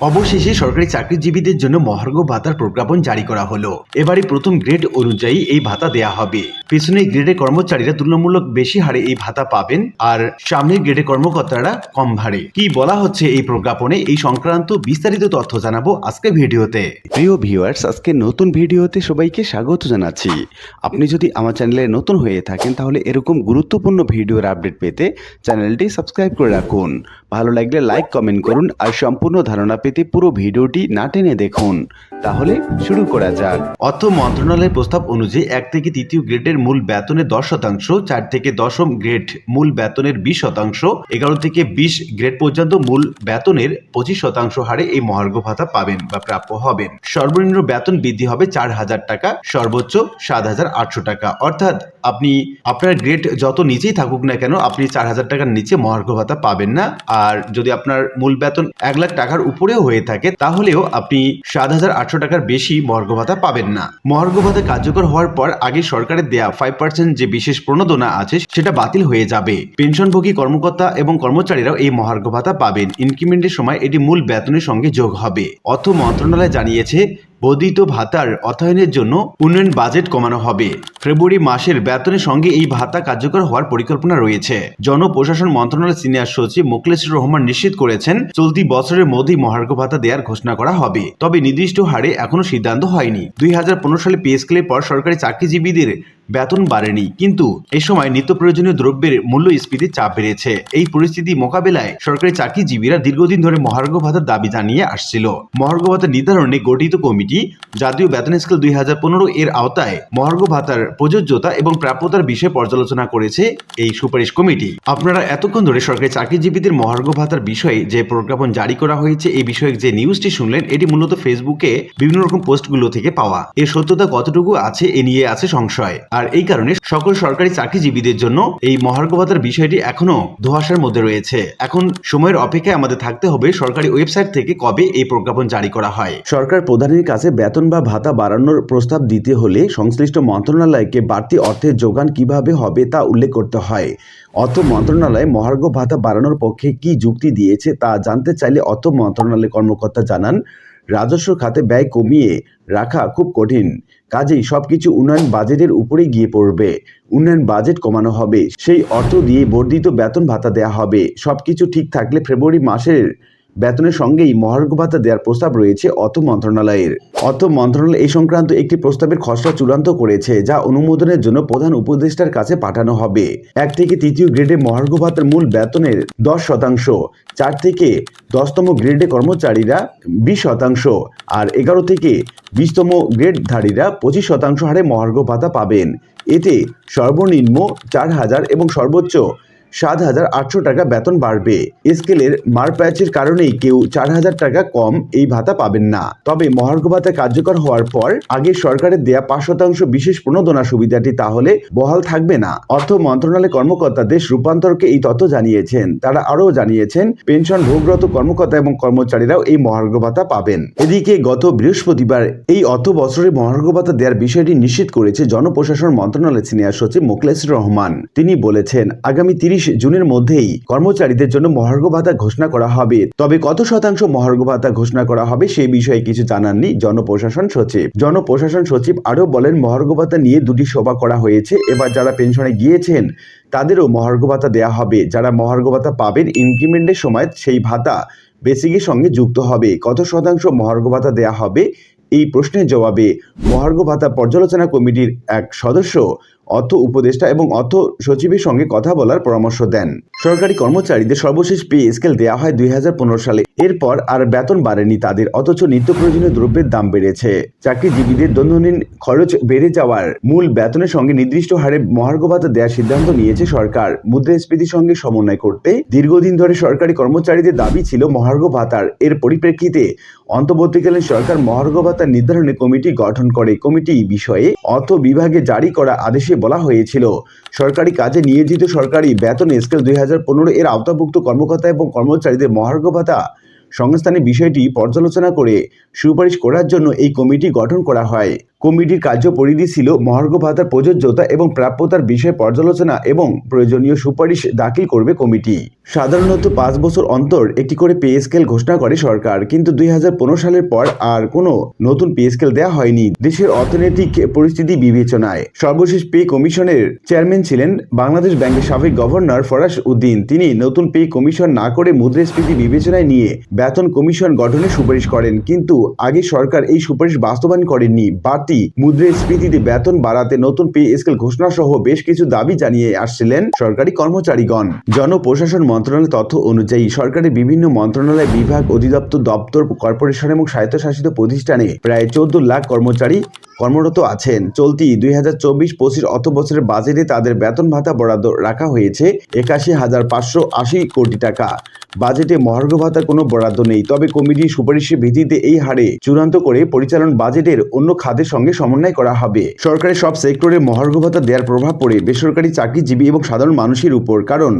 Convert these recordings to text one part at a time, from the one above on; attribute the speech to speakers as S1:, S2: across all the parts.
S1: অবশেষে সরকারি চাকরিজীবীদের জন্য মহার্ঘ ভাতার প্রজ্ঞাপন জারি করা হলো। এবারে প্রথম গ্রেড অনুযায়ী এই ভাতা দেয়া হবে। পেছনের গ্রেডের কর্মচারীরা তুলনামূলক বেশি হারে এই ভাতা পাবেন আর সামনের গ্রেডের কর্মকর্তারা কম হারে। কি বলা হচ্ছে এই প্রজ্ঞাপনে? এই সংক্রান্ত বিস্তারিত তথ্য জানাব আজকে ভিডিওতে।
S2: প্রিয় ভিউয়ার্স, আজকে নতুন ভিডিওতে সবাইকে স্বাগত জানাচ্ছি। আপনি যদি আমার চ্যানেলে নতুন হয়ে থাকেন, তাহলে এরকম গুরুত্বপূর্ণ ভিডিওর আপডেট পেতে চ্যানেলটি সাবস্ক্রাইব করে রাখুন। ভালো লাগলে লাইক, কমেন্ট করুন আর সম্পূর্ণ ধারণা পেতে পুরো ভিডিওটি না টেনে দেখুন। তাহলে শুরু করা যাক।
S1: অর্থ মন্ত্রণালয়ের প্রস্তাব অনুযায়ী এক থেকে তৃতীয় গ্রেডের মূল বেতনের দশ শতাংশ, চার থেকে দশম গ্রেড মূল বেতনের বিশ শতাংশ, এগারো থেকে বিশ গ্রেড পর্যন্ত মূল বেতনের পঁচিশ শতাংশ হারে এই মহার্ঘ ভাতা পাবেন বা প্রাপ্য হবেন। সর্বনিম্ন বেতন বৃদ্ধি হবে চার হাজার টাকা, সর্বোচ্চ সাত হাজার আটশো টাকা। অর্থাৎ আপনি, আপনার গ্রেড যত নিচেই থাকুক না কেন, আপনি চার হাজার টাকার নিচে মহার্ঘ ভাতা পাবেন না। আর যদি আপনার মূল বেতন এক লাখ টাকার উপরেও হয়ে থাকে, তাহলেও আপনি সাত হাজার আটশো টাকার বেশি মহার্ঘ ভাতা পাবেন না। মহার্ঘ ভাতা কার্যকর হওয়ার পর আগে সরকারের দেয়া ফাইভ পার্সেন্ট যে বিশেষ প্রণোদনা আছে, সেটা বাতিল হয়ে যাবে। পেনশনভোগী কর্মকর্তা এবং কর্মচারীরাও এই মহার্ঘ ভাতা পাবেন ইনক্রিমেন্টের সময় এটি মূল বেতনের সঙ্গে যোগ হবে। অর্থ মন্ত্রণালয় জানিয়েছে বর্ধিত ভাতার অর্থায়নের জন্য উন্নয়ন বাজেট কমানো হবে। ফেব্রুয়ারি মাসের বেতনের সঙ্গে এই ভাতা কার্যকর হওয়ার পরিকল্পনা রয়েছে। জনপ্রশাসন মন্ত্রণালয়ের সিনিয়র সচিব মুকলেশ রহমান নিশ্চিত করেছেন, চলতি বছরের মধ্যেই মহার্ঘ ভাতা দেওয়ার ঘোষণা করা হবে। তবে নির্দিষ্ট হারে এখনও সিদ্ধান্ত হয়নি। দুই হাজার পনেরো সালে পে পর সরকারি চাকরিজীবীদের বেতন বাড়েনি। কিন্তু এ সময় নিত্য প্রয়োজনীয় দ্রব্যের মূল্যস্ফীতির চাপ বেড়েছে। এই পরিস্থিতি মোকাবেলায় সরকারি চাকরিজীবীরা দীর্ঘদিন ধরে মহার্ঘ ভাতার দাবি জানিয়ে আসছিল। মহার্ঘ ভাতা নির্ধারণে গঠিত কমিটি জাতীয় বেতন স্কেল দুই হাজার পনেরো এর আওতায় মহার্ঘ ভাতার প্রযোজ্যতা এবং প্রাপ্যতার বিষয়ে পর্যালোচনা করেছে এই সুপারিশ কমিটি। আপনারা এতক্ষণ ধরে সরকারি চাকরিজীবীদের মহার্ঘ ভাতার বিষয়ে যে প্রজ্ঞাপন জারি করা হয়েছে, এই বিষয়ে যে নিউজটি শুনলেন, এটি মূলত ফেসবুকে বিভিন্ন রকম পোস্টগুলো থেকে পাওয়া। এর সত্যতা কতটুকু আছে, এ নিয়ে আছে সংশয়। আর এই কারণে সকল সরকারি চাকরিজীবীদের জন্য এই মহার্ঘ ভাতার বিষয়টি এখনও ধোয়াশার মধ্যে রয়েছে। এখন সময়ের অপেক্ষায় আমাদের থাকতে হবে সরকারি ওয়েবসাইট থেকে কবে এই প্রজ্ঞাপন জারি করা হয়।
S2: সরকার প্রধানের কাছে বেতন বা ভাতা বাড়ানোর প্রস্তাব দিতে হলে সংশ্লিষ্ট মন্ত্রণালয়কে বাড়তি অর্থের যোগান কীভাবে হবে তা উল্লেখ করতে হয়। অর্থ মন্ত্রণালয় মহার্ঘ ভাতা বাড়ানোর পক্ষে কি যুক্তি দিয়েছে তা জানতে চাইলে অর্থ মন্ত্রণালয়ের কর্মকর্তা জানান রাজস্ব খাতে ব্যয় কমিয়ে রাখা খুব কঠিন। কাজেই সবকিছু উন্নয়ন বাজেটের উপরেই গিয়ে পড়বে। উন্নয়ন বাজেট কমানো হবে। সেই অর্থ দিয়ে বর্ধিত বেতন ভাতা দেয়া হবে। সবকিছু ঠিক থাকলে ফেব্রুয়ারি মাসের বেতনের সঙ্গেই মহার্ঘ ভাতা দেওয়ার প্রস্তাব রয়েছে অর্থ মন্ত্রণালয়ের। অর্থ মন্ত্রণালয় এই সংক্রান্ত একটি প্রস্তাবের খসড়া চূড়ান্ত করেছে, যা অনুমোদনের জন্য প্রধান উপদেষ্টার কাছে পাঠানো হবে। এক থেকে তৃতীয় গ্রেডে মহার্ঘ ভাতার মূল বেতনের দশ শতাংশ, চার থেকে দশতম গ্রেডে কর্মচারীরা বিশ শতাংশ, আর এগারো থেকে বিশতম গ্রেডধারীরা পঁচিশ শতাংশ হারে মহার্ঘ ভাতা পাবেন। এতে সর্বনিম্ন চার হাজার এবং সর্বোচ্চ সাত হাজার আটশো টাকা বেতন বাড়বে। স্কেলের মারপ্যাচের কারণেই কেউ চার হাজার টাকা কম এই ভাতা পাবেন না। তবে মহার্ঘ ভাতা কার্যকর হওয়ার পর আগে সরকারের দেয়া পাঁচ শতাংশ বিশেষ প্রণোদনা সুবিধাটি তাহলে বহাল থাকবে না। অর্থ মন্ত্রণালয় কর্মকর্তা দেশ রূপান্তরকে এই তথ্য জানিয়েছেন। তারা আরও জানিয়েছেন পেনশন ভোগরত কর্মকর্তা এবং কর্মচারীরাও এই মহার্ঘ ভাতা পাবেন। এদিকে গত বৃহস্পতিবার এই অর্থ বছরে মহার্ঘ ভাতা দেওয়ার বিষয়টি নিশ্চিত করেছে জনপ্রশাসন মন্ত্রণালয়ের সিনিয়র সচিব মোকলেসুর রহমান। তিনি বলেছেন, আগামী তিরিশ জুনের মধ্যেই কর্মচারীদের জন্য মহার্ঘ ভাতা ঘোষণা করা হবে। তবে কত শতাংশ মহার্ঘ ভাতা ঘোষণা করা হবে সে বিষয়ে কিছু জানাননি জনপ্রশাসন সচিব। জনপ্রশাসন সচিব আরও বলেন, মহার্ঘ ভাতা নিয়ে দুটি সভা করা হয়েছে। এবার যারা পেনশনে গিয়েছেন, তাদেরও মহার্ঘ ভাতা দেওয়া হবে। যারা মহার্ঘ ভাতা পাবেন ইনক্রিমেন্টের সময় সেই ভাতা বেসিকের সঙ্গে যুক্ত হবে। কত শতাংশ মহার্ঘ ভাতা দেওয়া হবে এই প্রশ্নের জবাবে মহার্ঘ ভাতা পর্যালোচনা কমিটির এক সদস্য, অর্থ উপদেষ্টা এবং অর্থ সচিবের সঙ্গে কথা বলার পরামর্শ দেন। সরকারি কর্মচারীদের সর্বশেষ পে স্কেল দেওয়া হয় দুই হাজার পনেরো সালে। এরপর আর বেতন বাড়েনি তাদের, অথচ নিত্য প্রয়োজনীয় দ্রব্যের দাম বেড়েছে। চাকরিজীবীদের দৈনন্দিন খরচ বেড়ে যাওয়ার মূল বেতনের সঙ্গে নির্দিষ্ট হারে মহার্ঘ ভাতা দেওয়ার সিদ্ধান্ত নিয়েছে সরকার। মুদ্রাস্ফীতির সঙ্গে সমন্বয় করতে দীর্ঘদিন ধরে সরকারি কর্মচারীদের দাবি ছিল মহার্ঘ ভাতার এর পরিপ্রেক্ষিতে অন্তর্বর্তীকালীন সরকার মহার্ঘ ভাতা নির্ধারণে কমিটি গঠন করে। কমিটি বিষয়ে অর্থ বিভাগে জারি করা আদেশে বলা হয়েছিল। সরকারি কাজে নিয়োজিত সরকারি বেতন স্কেল দুই হাজার পনেরো এর আওতাভুক্ত কর্মকর্তা এবং কর্মচারীদের মহার্ঘ ভাতা সংস্থানের বিষয়টি পর্যালোচনা করে সুপারিশ করার জন্য এই কমিটি গঠন করা হয়। কমিটির কার্যপরিধি ছিল মহার্ঘ ভাতার প্রযোজ্যতা এবং প্রাপ্যতার বিষয়ে পর্যালোচনা এবং প্রয়োজনীয় সুপারিশ দাখিল করবে কমিটি। সাধারণত পাঁচ বছর অন্তর একটি করে পে স্কেল ঘোষণা করে সরকার, কিন্তু দুই সালের পর আর কোনো নতুন পে স্কেল দেওয়া হয়নি। দেশের অর্থনৈতিক পরিস্থিতি বিবেচনায়। সর্বশেষ পে কমিশনের চেয়ারম্যান ছিলেন বাংলাদেশ ব্যাংকের সাবেক গভর্নর ফরাস উদ্দিন। তিনি নতুন পে কমিশন না করে মুদ্রাস্ফীতি বিবেচনায় নিয়ে বেতন কমিশন গঠনের সুপারিশ করেন, কিন্তু আগে সরকার এই সুপারিশ বাস্তবায়ন করেননি। বাড়তি মুদ্রাস্ফীতিতে বেতন বাড়াতে নতুন পে স্কেল ঘোষণা সহ বেশ কিছু দাবি জানিয়ে আসছিলেন সরকারি কর্মচারীগণ। জনপ্রশাসন মন্ত্রণালয়ের তথ্য অনুযায়ী সরকারের বিভিন্ন মন্ত্রণালয় বিভাগ অধিদপ্তর দপ্তর কর্পোরেশন এবং স্বায়ত্তশাসিত প্রতিষ্ঠানে প্রায় চোদ্দ লাখ কর্মচারী কর্মরত আছেন। চলতি দুই হাজার চব্বিশ পঁচিশ অর্থ বছরের বাজেটে তাদের বেতন ভাতা বরাদ্দ রাখা হয়েছে একাশি হাজার পাঁচশো আশি কোটি টাকা। বাজেটে মহার্ঘ ভাতার কোনো বরাদ্দ নেই। তবে কমিটির সুপারিশের ভিত্তিতে এই হারে চূড়ান্ত করে পরিচালন বাজেটের অন্য খাতের সঙ্গে সমন্বয় করা হবে। সরকারের সব সেক্টরে মহার্ঘ ভাতা দেওয়ার প্রভাব পড়ে বেসরকারি চাকরিজীবী এবং সাধারণ মানুষের উপর। কারণ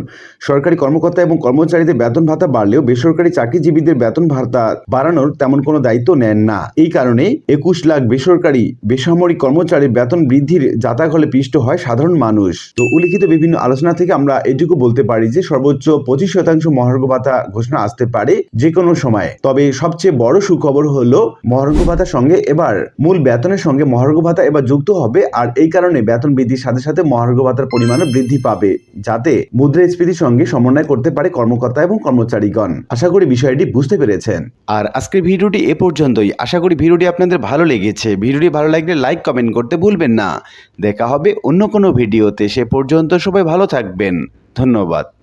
S2: সরকারি কর্মকর্তা এবং কর্মচারীদের বেতন ভাতা বাড়লেও বেসরকারি চাকরিজীবীদের বেতন ভাতা বাড়ানোর তেমন কোনো দায়িত্ব নেন না। এই কারণে একুশ লাখ বেসরকারি বেসামরিক কর্মচারীর বেতন বৃদ্ধির যাতাকলে পিষ্ট হয় সাধারণ মানুষ। তো উল্লিখিত বিভিন্ন আলোচনা থেকে আমরা এটুকু বলতে পারি যে সর্বোচ্চ পঁচিশ শতাংশ মহার্ঘ ভাতা ঘোষণা আসতে পারে যে কোনো সময়ে। তবে সবচেয়ে বড় সুখবর হলো, মহার্ঘ ভাতার সঙ্গে এবার মূল বেতনের সঙ্গে মহার্ঘ ভাতা এবার যুক্ত হবে আর এই কারণে বেতন বৃদ্ধির সাথে সাথে মহার্ঘ ভাতার পরিমাণও বৃদ্ধি পাবে, যাতে মুদ্রাস্ফীতির সঙ্গে সমন্বয় করতে পারে কর্মকর্তা এবং কর্মচারীগণ। আশা করি বিষয়টি বুঝতে পেরেছেন।
S3: আর আজকের ভিডিওটি এ পর্যন্তই। আশা করি ভিডিওটি আপনাদের ভালো লেগেছে। ভিডিওটি ভালো লাগলে লাইক, কমেন্ট করতে ভুলবেন না। দেখা হবে অন্য কোনো ভিডিওতে। সে পর্যন্ত সবাই ভালো থাকবেন। ধন্যবাদ।